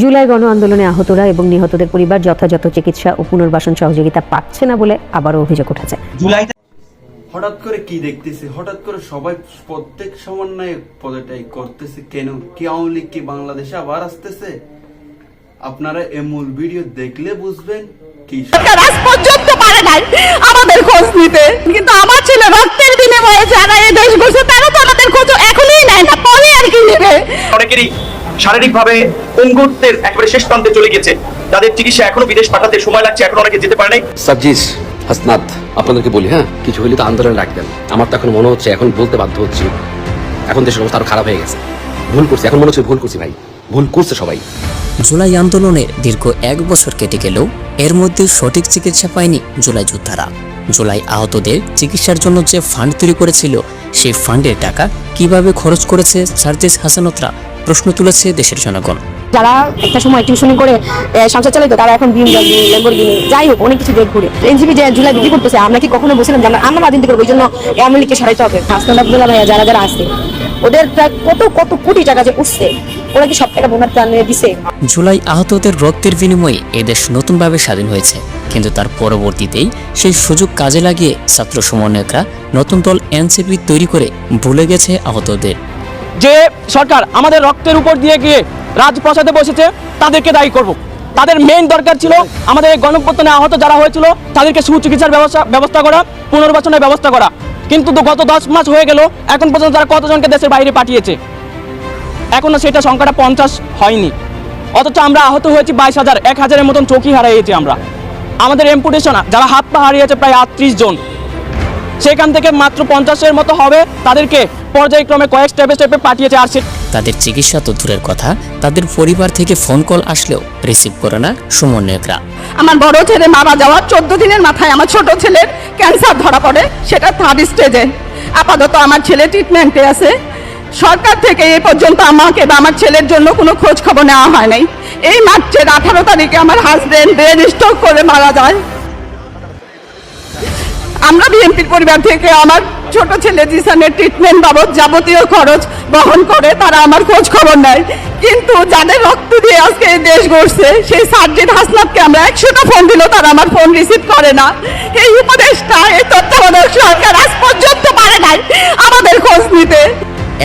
জুলাই গণ আন্দোলনে আহতরা এবং নিহতদের পরিবার যথাযথ চিকিৎসা ও পুনর্বাসন সহযোগিতা পাচ্ছে না বলে আবারও অভিযোগ উঠেছে। হঠাৎ করে কি দেখতেছে? হঠাৎ করে সবাই প্রত্যেক সমন্বয়ে পদটাই করতেছে কেন? কি আওয়ামী লীগ কি বাংলাদেশে আবার আসতেছে? আপনারা এ মূল ভিডিও দেখলে বুঝবেন কি সরকার আজ পর্যন্ত পারে নাই আমাদের খোঁজ নিতে। কিন্তু আমার ছেলে রক্তের বিনিময়ে যারা এই দেশ বসে তারা তো আমাদের খোঁজ এখনই নেয় না পরে আর কি নেবে? অনেকেরই শারীরিকভাবে অঙ্গুত্বের একেবারে শেষ প্রান্তে চলে গেছে। তাদের চিকিৎসা এখনও বিদেশ পাঠাতে সময় লাগছে এখন অনেকে যেতে পারে নাই। সাবজিস হাসনাত আপনাদেরকে বলি হ্যাঁ? কিছু হলে তো আন্দোলন রাখবেন আমার তো এখন মনে হচ্ছে এখন বলতে বাধ্য হচ্ছি। এখন দেশের অবস্থা আরও খারাপ হয়ে গেছে। ভুল করছি এখন মনে হচ্ছে ভুল করছি ভাই। ভুল করছে সবাই। জুলাই আন্দোলনের দীর্ঘ এক বছর কেটে গেলেও এর মধ্যে সঠিক চিকিৎসা পায়নি জুলাই যোদ্ধারা। জুলাই আহতদের চিকিৎসার জন্য যে ফান্ড তৈরি করেছিল সেই ফান্ডের টাকা কীভাবে খরচ করেছে সার্জিস হাসানতরা প্রশ্ন তুলেছে দেশের জনগণ। যারা একটা সময় টিউশনি করে সংসার চালাইতো তারা এখন বিএমডব্লিউ ল্যাম্বরগিনি যাই হোক অনেক কিছু ঘুরে এনজিপি যে জুলাই বিক্রি করতেছে আমরা কি কখনো বলছিলাম যে আমরা রাজনীতি করব এই জন্য আওয়ামী লীগকে সরাইতে হবে। হাসনাত আব্দুল্লাহ ভাইয়া যারা যারা আসছে ওদের প্রায় কত কত কোটি টাকা যে উঠছে ওরা কি সব টাকা বোনার প্রাণে দিছে? জুলাই আহতদের রক্তের বিনিময়ে এদেশ নতুনভাবে স্বাধীন হয়েছে। কিন্তু তার পরবর্তীতেই সেই সুযোগ কাজে লাগিয়ে ছাত্র সমন্বয়করা নতুন দল এনসিপি তৈরি করে ভুলে গেছে আহতদের। যে সরকার আমাদের রক্তের উপর দিয়ে গিয়ে রাজপ্রাসাদে বসেছে, তাদেরকে দায়ী করব। তাদের মেইন দরকার ছিল আমাদের এই গণপ্রতনে আহত যারা হয়েছিল, তাদেরকে সুচিকিৎসার ব্যবস্থা ব্যবস্থা করা, পুনর্বাসনের ব্যবস্থা করা। কিন্তু গত দশ মাস হয়ে গেল, এখন পর্যন্ত তারা কতজনকে দেশের বাইরে পাঠিয়েছে? এখনও সেটা সংখ্যাটা পঞ্চাশ হয়নি। অথচ আমরা আহত হয়েছি বাইশ হাজার, এক হাজারের মতন চৌকি হারিয়েছি আমরা। আমাদের এম্পুটেশন যারা হাত পা হারিয়েছে প্রায় আটত্রিশ জন। সেখান থেকে মাত্র পঞ্চাশের মতো হবে। তাদেরকে পর্যায়ক্রমে কয়েক স্টেপে স্টেপে পাঠিয়েছে আর তাদের চিকিৎসা তো দূরের কথা তাদের পরিবার থেকে ফোন কল আসলেও রিসিভ করে না সমন্বয়করা আমার বড় ছেলে মারা যাওয়ার চোদ্দ দিনের মাথায় আমার ছোট ছেলের ক্যান্সার ধরা পড়ে সেটা থার্ড স্টেজে আপাতত আমার ছেলে ট্রিটমেন্টে আছে। সরকার থেকে এ পর্যন্ত আমাকে বা আমার ছেলের জন্য কোনো খোঁজ খবর নেওয়া হয় নাই। এই মার্চের আঠারো তারিখে আমার হাজবেন্ড ব্রেন স্ট্রোক করে মারা যায়। আমরা বিএনপির পরিবার থেকে আমার ছোট ছেলে জিসানের ট্রিটমেন্ট বাবদ যাবতীয় খরচ বহন করে তারা আমার খোঁজ খবর নেয়। কিন্তু যাদের রক্ত দিয়ে আজকে এই দেশ গড়ছে, সেই সার্জিদ হাসনাতকে আমরা একশোটা ফোন দিলেও তারা আমার ফোন রিসিভ করে না। এই উপদেশটা, এই তত্ত্বাবধায়ক সরকার আজ পর্যন্ত পারে নাই আমাদের খোঁজ নিতে।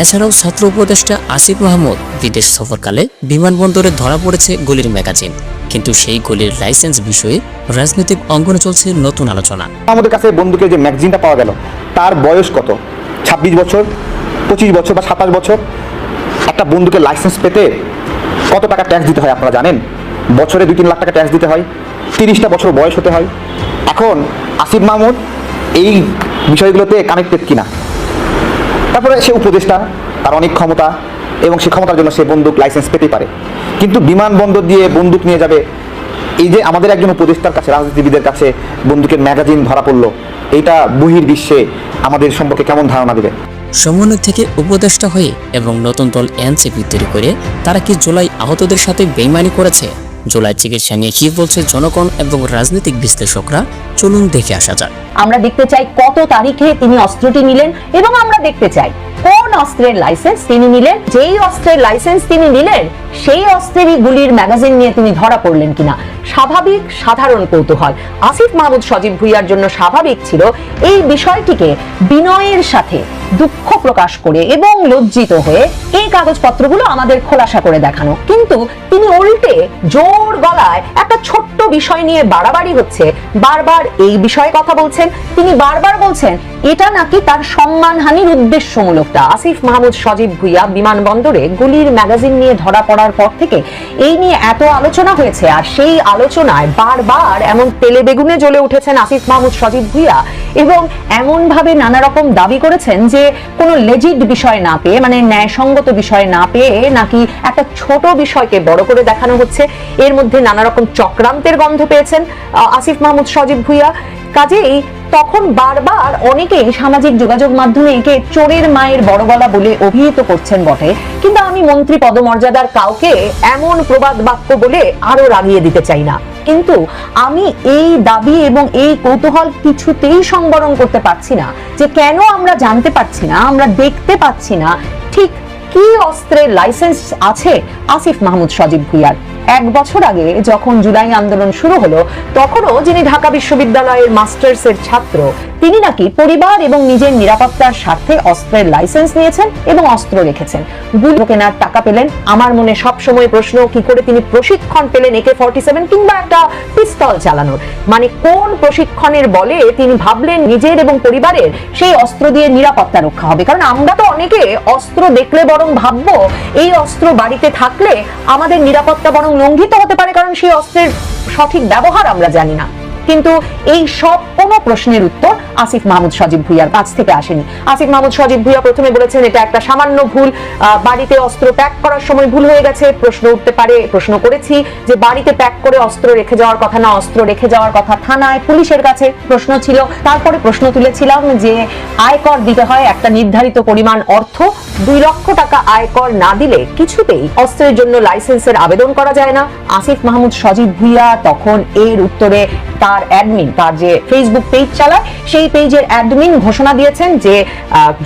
এছাড়াও ছাত্র উপদেষ্টা আসিফ মাহমুদ বিদেশ সফরকালে বিমানবন্দরে ধরা পড়েছে গুলির ম্যাগাজিন। কিন্তু সেই গলির লাইসেন্স বিষয়ে রাজনৈতিক অঙ্গনে চলছে নতুন আলোচনা। আমাদের কাছে বন্দুকের যে ম্যাগজিনটা পাওয়া গেল, তার বয়স কত? ছাব্বিশ বছর? পঁচিশ বছর বা সাতাশ বছর? একটা বন্দুকের লাইসেন্স পেতে কত টাকা ট্যাক্স দিতে হয় আপনারা জানেন? বছরে দুই তিন লাখ টাকা ট্যাক্স দিতে হয়, তিরিশটা বছর বয়স হতে হয়। এখন আসিফ মাহমুদ এই বিষয়গুলোতে কানেক্টেড কিনা? তারপরে সে উপদেষ্টা, তার অনেক ক্ষমতা এবং সে ক্ষমতার জন্য সে বন্দুক লাইসেন্স পেতেই পারে। কিন্তু বিমানবন্দর দিয়ে বন্দুক নিয়ে যাবে এই যে আমাদের একজন উপদেষ্টার কাছে রাজনীতিবিদের কাছে বন্দুকের ম্যাগাজিন ধরা পড়ল এটা বহির বিশ্বে আমাদের সম্পর্কে কেমন ধারণা দেবে? সমন্বয় থেকে উপদেষ্টা হয়ে এবং নতুন দল এনসিপি তৈরি করে তারা কি জুলাই আহতদের সাথে বেইমানি করেছে? জুলাই চিকিৎসা নিয়ে কি বলছে জনগণ এবং রাজনৈতিক বিশ্লেষকরা? চলুন দেখে আসা যাক। আমরা দেখতে চাই কত তারিখে তিনি অস্ত্রটি নিলেন এবং আমরা দেখতে চাই কোন অস্ত্রের লাইসেন্স তিনি নিলেন? যেই অস্ত্রের লাইসেন্স তিনি নিলেন, সেই অস্ত্রেরই গুলির ম্যাগাজিন নিয়ে তিনি ধরা পড়লেন কিনা? স্বাভাবিক, সাধারণ কৌতূহল। আসিফ মাহমুদ সজীব ভুইয়ার জন্য স্বাভাবিক ছিল এই বিষয়টিকে বিনয়ের সাথে দুঃখ প্রকাশ করে এবং লজ্জিত হয়ে এই কাগজপত্রগুলো আমাদের খোলাসা করে দেখানো। কিন্তু তিনি উল্টে জোর গলায় একটা ছোট্ট বিষয় নিয়ে বাড়াবাড়ি হচ্ছে। বারবার এই বিষয়ে কথা বলছেন। তিনি বারবার বলছেন, এটা নাকি তার সম্মানহানির উদ্দেশ্যমূলকটা আসিফ মাহমুদ, সজীব ভুইয়া বিমানবন্দরে গুলির ম্যাগাজিন নিয়ে ধরা পড়ার পর থেকে এই নিয়ে এত আলোচনা হয়েছে আর সেই আলোচনায় বারবার এমন তেলে বেগুনে জ্বলে উঠেছেন আসিফ মাহমুদ, সজীব ভুইয়া এবং এমন ভাবে নানা রকম দাবি করেছেন যে কোনো লেজিড বিষয় না পেয়ে মানে ন্যায়সঙ্গত বিষয় না পেয়ে নাকি একটা ছোট বিষয়কে বড় করে দেখানো হচ্ছে। এর মধ্যে নানা রকম চক্রান্তের গন্ধ পেয়েছেন আসিফ মাহমুদ, সজীব ভুইয়া। কাজেই তখন বারবার অনেকেই সামাজিক যোগাযোগ মাধ্যমে একে চোরের মায়ের বড় গলা বলে অভিহিত করছেন বটে। কিন্তু আমি মন্ত্রী পদমর্যাদার কাউকে এমন প্রবাদ বাক্য বলে আরও রাগিয়ে দিতে চাই না। কিন্তু আমি এই দাবি এবং এই কৌতূহল কিছুতেই সংবরণ করতে পারছি না যে কেন আমরা জানতে পারছি না, আমরা দেখতে পাচ্ছি না ঠিক কি অস্ত্রের লাইসেন্স আছে আসিফ মাহমুদ, সজীব ভুইয়ার। এক বছর আগে যখন জুলাই আন্দোলন শুরু হলো তখনও যিনি ঢাকা বিশ্ববিদ্যালয়ের মাস্টার্সের ছাত্র তিনি নাকি পরিবার এবং নিজের নিরাপত্তার স্বার্থে অস্ত্রের লাইসেন্স নিয়েছেন এবং অস্ত্র রেখেছেন। গুলি কেনার টাকা পেলেন। আমার মনে সব সময় প্রশ্ন, কি করে তিনি প্রশিক্ষণ পেলেন একে ফর্টি সেভেন কিংবা একটা পিস্তল চালানোর? মানে কোন প্রশিক্ষণের বলে তিনি ভাবলেন নিজের এবং পরিবারের সেই অস্ত্র দিয়ে নিরাপত্তা রক্ষা হবে? কারণ আমরা তো অনেকে অস্ত্র দেখলে বরং ভাববো, এই অস্ত্র বাড়িতে থাকলে আমাদের নিরাপত্তা বরং লঙ্ঘিত হতে পারে, কারণ সেই অস্ত্রের সঠিক ব্যবহার আমরা জানি না। কিন্তু এই সব কোনো প্রশ্নের উত্তর আসিফ মাহমুদ সজীব ভুইয়ার কাছ থেকে আসেনি। আসিফ মাহমুদ সজীব ভুইয়া প্রথমে বলেছেন, এটা একটা সামান্য ভুল। বাড়িতে অস্ত্র প্যাক করার সময় ভুল হয়ে গেছে। প্রশ্ন উঠতে পারে, প্রশ্ন করেছি যে বাড়িতে প্যাক করে অস্ত্র রেখে যাওয়ার কথা না, অস্ত্র রেখে যাওয়ার কথা থানায় পুলিশের কাছে প্রশ্ন ছিল। তারপরে প্রশ্ন তুলেছিলাম যে আয়কর দিতে হয় একটা নির্ধারিত পরিমাণ অর্থ। দুই লক্ষ টাকা আয়কর না দিলে কিছুতেই অস্ত্রের জন্য লাইসেন্সের আবেদন করা যায় না। আসিফ মাহমুদ সজীব ভুইয়া তখন এর উত্তরে তার অ্যাডমিন তার যে ফেসবুক পেজ চালায়, সেই পেজের অ্যাডমিন ঘোষণা দিয়েছেন যে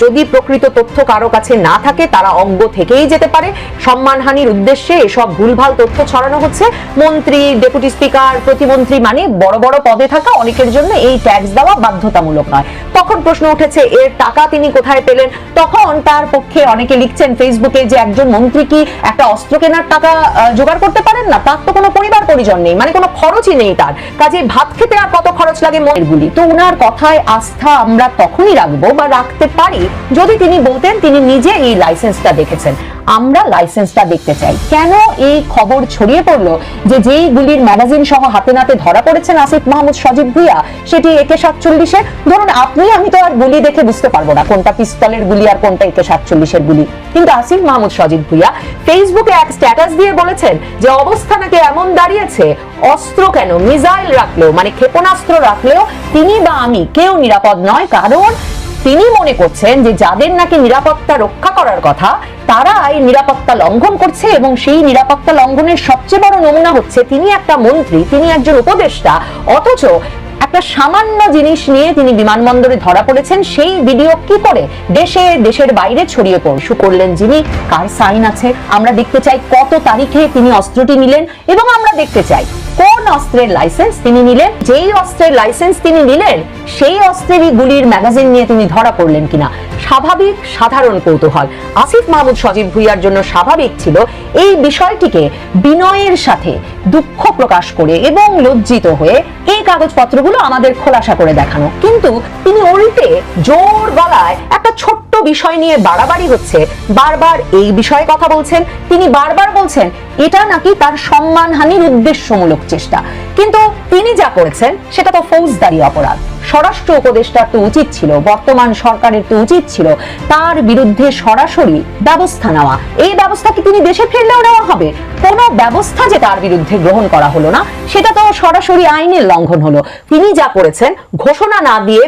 যদি প্রকৃত তথ্য কারও কাছে না থাকে, তারা অঙ্গ থেকেই যেতে পারে। সম্মানহানির উদ্দেশ্যে এসব ভুলভাল তথ্য ছড়ানো হচ্ছে। মন্ত্রী ডেপুটি স্পিকার প্রতিমন্ত্রী মানে বড় বড় পদে থাকা অনেকের জন্য এই ট্যাক্স দেওয়া বাধ্যতামূলক নয়। তখন প্রশ্ন উঠেছে, এর টাকা তিনি কোথায় পেলেন? তখন তার পক্ষে অনেকে লিখছেন ফেসবুকে যে একজন মন্ত্রী কি একটা অস্ত্র কেনার টাকা জোগাড় করতে পারেন না? তার তো কোনো পরিবার পরিজন নেই মানে কোনো খরচই নেই তার। কাজে ভাত খেতে আর কত খরচ লাগে গুলি? তো উনার কথায় আস্থা আমরা তখনই রাখব বা রাখতে পারি যদি তিনি বলতেন তিনি নিজে এই লাইসেন্সটা দেখেছেন। আমরা লাইসেন্সটা দেখতে চাই। কেন এই খবর ছড়িয়ে পড়ল যে যেই গুলির ম্যাগাজিন সহ হাতে নাতে ধরা পড়েছেন আসিফ মাহমুদ, সজীব ভুইয়া, সেটি একে সাতচল্লিশে ধরুন, আপনি, আমি তো আর গুলি দেখে বুঝতে পারব না কোনটা পিস্তলের গুলি আর কোনটা একে সাতচল্লিশের গুলি। কিন্তু আসিফ মাহমুদ, সজীব ভুইয়া ফেসবুকে এক স্ট্যাটাস দিয়ে বলেছেন যে অবস্থা নাকি এমন দাঁড়িয়েছে, অস্ত্র কেন মিসাইল রাখলেও মানে ক্ষেপণাস্ত্র রাখলেও তিনি বা আমি কেউ নিরাপদ নয়। কারণ তিনি মনে করছেন যে যাদের নাকি নিরাপত্তা রক্ষা করার কথা তারা এই নিরাপত্তা লঙ্ঘন করছে এবং সেই নিরাপত্তা লঙ্ঘনের সবচেয়ে বড় নমুনা হচ্ছে তিনি একটা মন্ত্রী, তিনি একজন উপদেষ্টা, অথচ একটা সামান্য জিনিস নিয়ে তিনি বিমানবন্দরে ধরা পড়েছেন, সেই ভিডিও কি করে? দেশে, দেশের বাইরে ছড়িয়ে পড়শু করলেন যিনি, কার সাইন আছে? আমরা দেখতে চাই কত তারিখে তিনি অস্ত্রটি নিলেন এবং আমরা দেখতে চাই কোন অস্ত্রের লাইসেন্স তিনি নিলেন, যেই অস্ত্রের লাইসেন্স তিনি নিলেন, সেই অস্ত্রেরই গুলির ম্যাগাজিন নিয়ে তিনি ধরা পড়লেন কিনা। স্বাভাবিক সাধারণ কৌতূহল। আসিফ মাহমুদ সজীব ভুইয়ার জন্য স্বাভাবিক ছিল এই বিষয়টিকে বিনয়ের সাথে দুঃখ প্রকাশ করে এবং লজ্জিত হয়ে এই কাগজপত্রগুলো আমাদের খোলাসা করে দেখানো। কিন্তু তিনি উল্টে জোর গলায় একটা ছোট্ট বিষয় নিয়ে বাড়াবাড়ি হচ্ছে, বারবার এই বিষয়ে কথা বলছেন। তিনি বারবার বলছেন, এটা নাকি তার সম্মানহানির উদ্দেশ্যমূলক চেষ্টা। কিন্তু তিনি যা করেছেন, সেটা তো ফৌজদারি অপরাধ। স্বরাষ্ট্র উপদেষ্টার তো উচিত ছিল, বর্তমান সরকারের তো উচিত ছিল, তার বিরুদ্ধে সরাসরি ব্যবস্থা নেওয়া। এই ব্যবস্থা কি তিনি দেশে ফিরলেও নেওয়া হবে? কোনো ব্যবস্থা যে তার বিরুদ্ধে গ্রহণ করা হলো না, সেটা তো সরাসরি আইনের লঙ্ঘন হলো। তিনি যা করেছেন, ঘোষণা না দিয়ে